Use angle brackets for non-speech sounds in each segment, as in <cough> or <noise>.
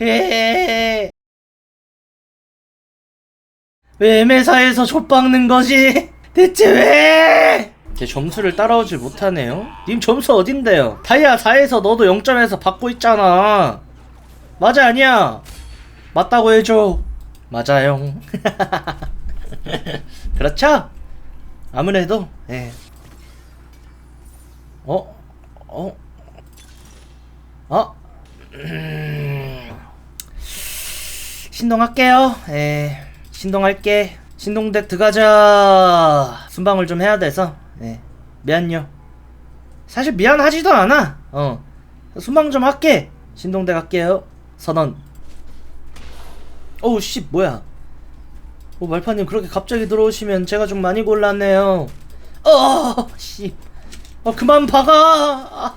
헤헤헤. <laughs> 왜 매사에서 족박는 거지? <laughs> 대체 왜? 제 점수를 따라오지 못하네요. 님 점수 어딘데요? 다이아 4에서 너도 0점에서 받고 있잖아. 맞아 아니야? 맞다고 해줘. 맞아요. <laughs> 그렇죠? 아무래도 예. 어? 어? 어? <clears throat> 음... 신동할게요. 예. 신동할게. 신동댁 들어가자. 순방을 좀 해야 돼서. 예. 미안요. 사실 미안하지도 않아. 어. 순방 좀 할게. 신동댁 할게요. 선언. 어우 씨 뭐야? 오 말파님 그렇게 갑자기 들어오시면 제가 좀 많이 곤란해요. 어 씨. 어 그만 박아. 아,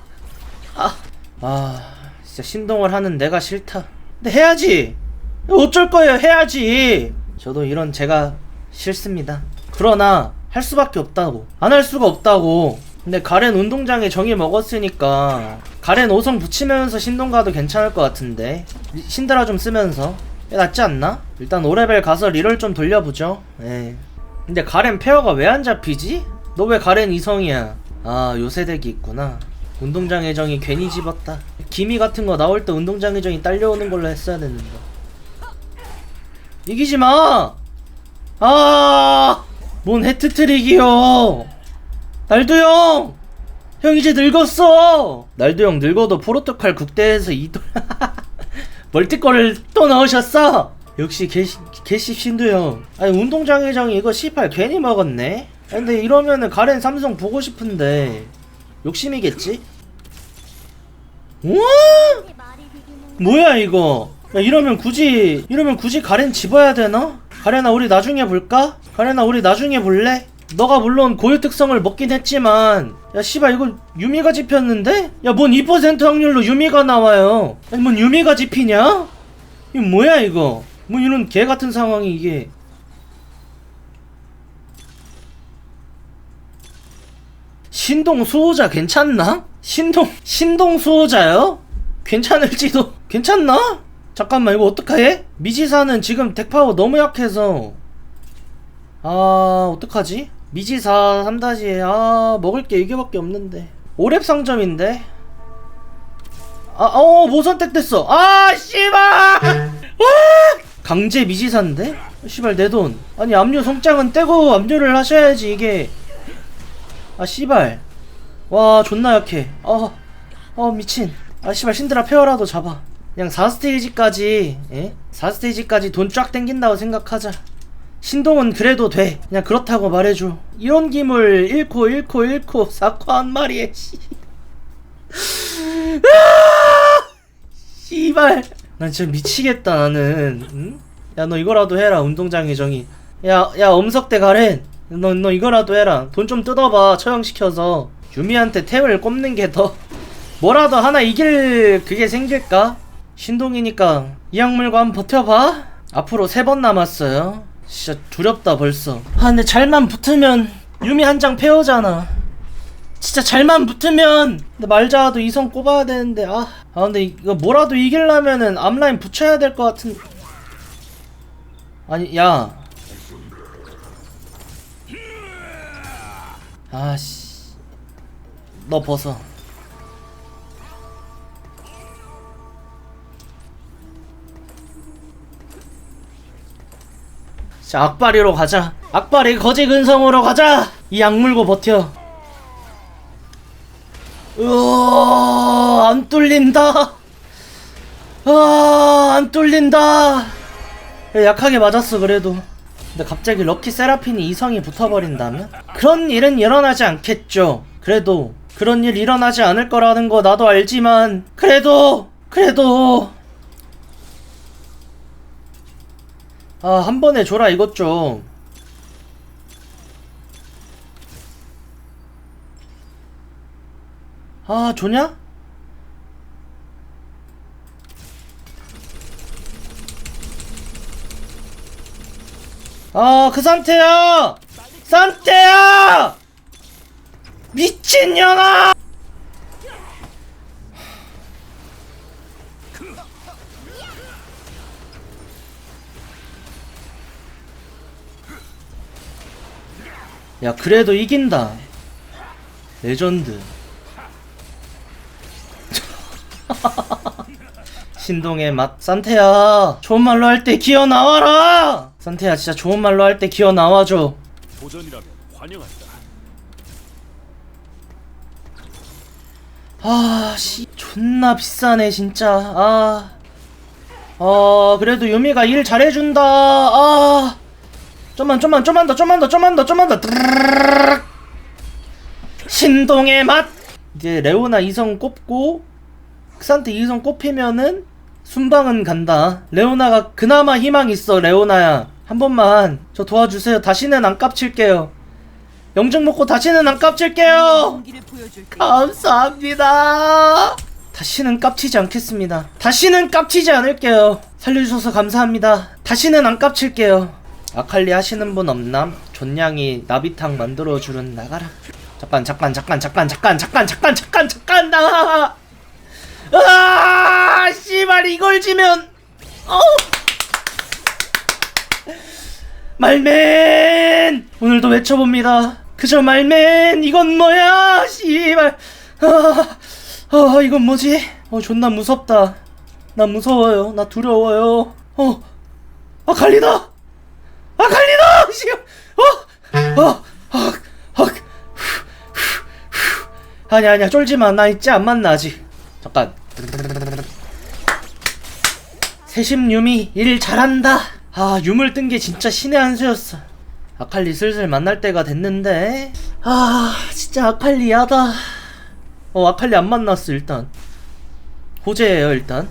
아, 아 진짜 신동을 하는 내가 싫다. 근데 해야지. 어쩔 거예요 해야지. 저도 이런 제가 싫습니다. 그러나 할 수밖에 없다고. 안 할 수가 없다고. 근데 가렌 운동장에 정이 먹었으니까 가렌 5성 붙이면서 신동 가도 괜찮을 것 같은데 신드라 좀 쓰면서 예, 낫지 않나? 일단 5레벨 가서 리롤 좀 돌려보죠 예. 근데 가렌 페어가 왜 안 잡히지? 너 왜 가렌 2성이야 아 요새 덱이 있구나 운동장의 정이 괜히 집었다 기미 같은 거 나올 때 운동장의 정이 딸려오는 걸로 했어야 됐는데 이기지 마! 아! 뭔 해트트릭이요! 날도 형! 형 이제 늙었어! 날도 형 늙어도 포르투갈 국대에서 이돌 <laughs> 멀티골을 또 넣으셨어! 역시 개시, 개씹 신도 형. 아니 운동장 회장이 이거 C8 괜히 먹었네? 근데 이러면은 가렌 삼성 보고 싶은데 욕심이겠지? 우와! 뭐야 이거? 야, 이러면 굳이 이러면 굳이 가렌 집어야 되나? 가렌아 우리 나중에 볼까? 가렌아 우리 나중에 볼래? 너가 물론 고유 특성을 먹긴 했지만 야 씨발 이거 유미가 집혔는데? 야 뭔 2% 확률로 유미가 나와요 아니 뭔 유미가 집히냐? 이거 뭐야 이거 뭐 이런 개 같은 상황이 이게 신동 수호자 괜찮나? 신동 신동 수호자요? 괜찮을지도 괜찮나? 잠깐만 이거 어떡해? 미지사는 지금 덱파워 너무 약해서. 아 어떡하지? 미지사 3다시에 아 먹을 게 이게밖에 없는데. 5렙 상점인데? 아어 뭐 선택됐어. 아 씨발! 와! 강제 미지사인데? 씨발 내 돈. 아니 압류 송장은 떼고 압류를 하셔야지 이게. 아 씨발. 와 존나 약해. 어, 어 미친. 아 씨발 신드라 페어라도 잡아 그냥 4스테이지까지 예? 4스테이지까지 돈 쫙 땡긴다고 생각하자. 신동은 그래도 돼. 그냥 그렇다고 말해줘. 이런 기물 잃고 잃고 잃고 사코 한 마리에 씨. 아! 씨발. 난 진짜 미치겠다 나는. 응? 야너 이거라도 해라 운동장의 정의 야야 엄석대 가렌. 너, 너 이거라도 해라. 돈 좀 뜯어봐 처형시켜서. 유미한테 템을 꼽는 게 더. 뭐라도 하나 이길 그게 생길까? 신동이니까 이 약물과 한번 버텨봐. 앞으로 세 번 남았어요. 진짜 두렵다 벌써. 아 근데 잘만 붙으면 유미 한 장 패오잖아. 진짜 잘만 붙으면 근데 말자도 이성 꼽아야 되는데 아, 아 근데 이거 뭐라도 이기려면은 앞라인 붙여야 될 것 같은. 아니 야. 아씨. 너 벗어 자 악바리로 가자. 악바리 거지 근성으로 가자. 이 악물고 버텨. 으어 안 뚫린다. 아안 뚫린다. 야, 약하게 맞았어 그래도. 근데 갑자기 럭키 세라핀이 이성이 붙어버린다면? 그런 일은 일어나지 않겠죠. 그래도 그런 일 일어나지 않을 거라는 거 나도 알지만 그래도 그래도 아, 한 번에 줘라, 이것 좀. 아, 좋냐? 아, 그 상태야! 상태야! 미친년아! 야 그래도 이긴다 레전드 <laughs> 신동의 맛 산태야 좋은 말로 할 때 기어 나와라 산태야 진짜 좋은 말로 할 때 기어 나와줘 도전이라면 환영한다. 아, 씨, 존나 비싸네, 진짜. 아. 어, 그래도 유미가 일 잘해준다. 아. 좀만, 좀만, 좀만 더, 좀만 더, 좀만 더, 좀만 더. 드르르르르. 신동의 맛! 이제 레오나 이성 꼽고, 크산테 이성 꼽히면은, 순방은 간다. 레오나가 그나마 희망 있어, 레오나야. 한 번만, 저 도와주세요. 다시는 안 깝칠게요. 영증 먹고 다시는 안 깝칠게요! 감사합니다. 다시는 깝치지 않겠습니다. 다시는 깝치지 않을게요. 살려주셔서 감사합니다. 다시는 안 깝칠게요. 아칼리 하시는 분 없남? 존냥이 나비탕 만들어주는 나가라. 잠깐 잠깐 잠깐 잠깐 잠깐 잠깐 잠깐 잠깐 잠깐 나. 아 씨발 이걸 지면! 어. 말맨! 오늘도 외쳐봅니다. 그저 말맨 이건 뭐야 씨발! 아, 아 이건 뭐지? 어 존나 무섭다. 나 무서워요. 나 두려워요. 어 아칼리다 아칼리다 씨 어어어? 아니야 아니야. 쫄지마. 나 있지 안 만나 아직 잠깐. 세심 유미 일 잘한다. 아 유물 뜬 게 진짜 신의 한 수였어. 아칼리 슬슬 만날 때가 됐는데. 아 진짜 아칼리 야다. 어 아칼리 안 만났어 일단. 호재예요 일단.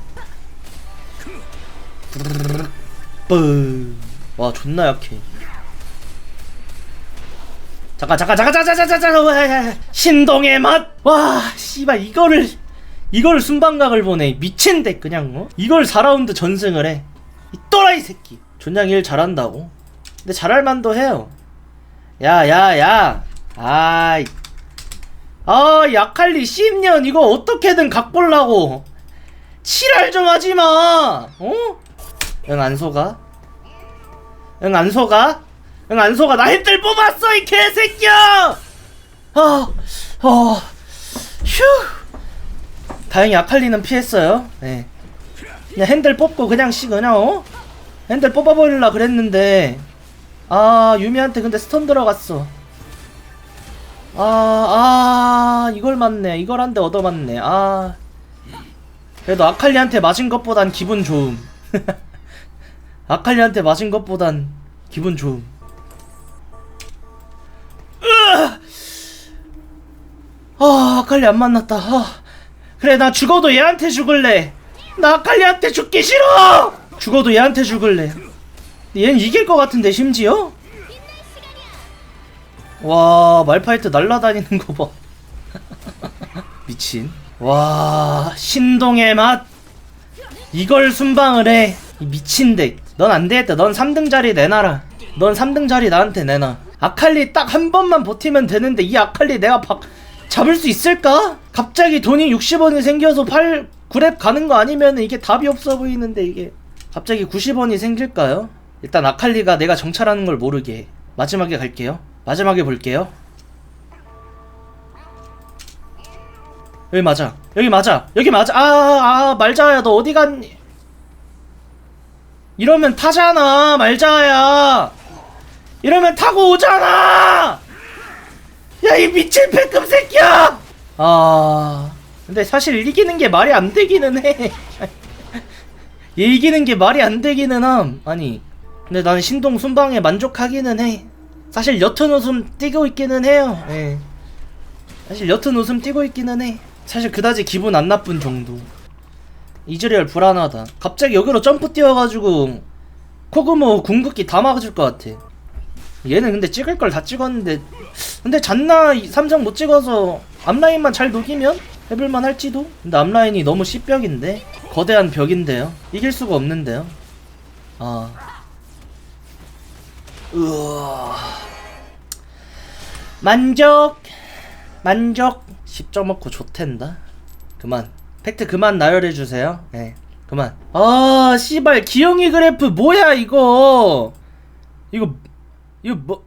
와 존나 약해. 잠깐 잠깐 잠깐 잠깐 잠깐 잠깐 신동의 맛. 와 씨발 이거를 이걸 순방각을 보내 미친데 그냥 어? 이걸 4라운드 전승을 해. 이 또라이 새끼. 존양 일 잘한다고. 근데 잘할 만도 해요. 야, 야, 야. 아이. 아, 약할리 10년 이거 어떻게든 각볼라고. 칠할 좀 하지 마. 어? 응, 안 속아? 응, 안 속아? 응, 안 속아? 나 핸들 뽑았어, 이 개새끼야! 아, 어, 휴. 다행히 아칼리는 피했어요. 네. 그냥 핸들 뽑고 그냥 씨 그냥 어? 핸들 뽑아버릴라 그랬는데 아 유미한테 근데 스턴 들어갔어. 아, 아, 이걸 맞네. 이걸 한 대 얻어 맞네. 아. 그래도 아칼리한테 맞은 것보단 기분 좋음. <laughs> 아칼리한테 맞은 것보단 기분 좋음. 아, 아칼리 안 만났다. 아. 그래 나 죽어도 얘한테 죽을래. 나 아칼리한테 죽기 싫어! 죽어도 얘한테 죽을래. 얘는 이길 것 같은데 심지어? 와 말파이트 날라다니는 거 봐. <laughs> 미친. 와 신동의 맛. 이걸 순방을 해이 미친 덱 넌 안 되겠다 넌 3등 자리 내놔라 넌 3등 자리 나한테 내놔 아칼리 딱 한 번만 버티면 되는데 이 아칼리 내가 박 잡을 수 있을까? 갑자기 돈이 60원이 생겨서 8, 9랩 가는 거 아니면 이게 답이 없어 보이는데 이게 갑자기 90원이 생길까요? 일단 아칼리가 내가 정찰하는 걸 모르게 해. 마지막에 갈게요. 마지막에 볼게요. 여기 맞아. 여기 맞아. 여기 맞아. 아, 아, 말자야. 너 어디 갔니? 이러면 타잖아. 말자야. 이러면 타고 오잖아! 야 이 미친 패급 새끼야! 아 근데 사실 이기는 게 말이 안 되기는 해. 얘 <laughs> 이기는 게 말이 안 되기는 함. 아니 근데 나는 신동 순방에 만족하기는 해. 사실 옅은 웃음 띄고 있기는 해요. 예. 사실 옅은 웃음 띄고 있기는 해. 사실 그다지 기분 안 나쁜 정도. 이즈리얼 불안하다. 갑자기 여기로 점프 뛰어가지고 코그모 궁극기 다 막아줄 것 같아. 얘는 근데 찍을 걸 다 찍었는데 근데 잔나 삼성 못 찍어서 앞라인만 잘 녹이면 해볼만 할지도? 근데 앞라인이 너무 C벽인데? 거대한 벽인데요. 이길 수가 없는데요. 아. 으아 만족. 만족. 10점 먹고 좋텐다. 그만 팩트 그만 나열해주세요. 예 그만. 아 씨발 기영이 그래프 뭐야 이거? 이거 이거 뭐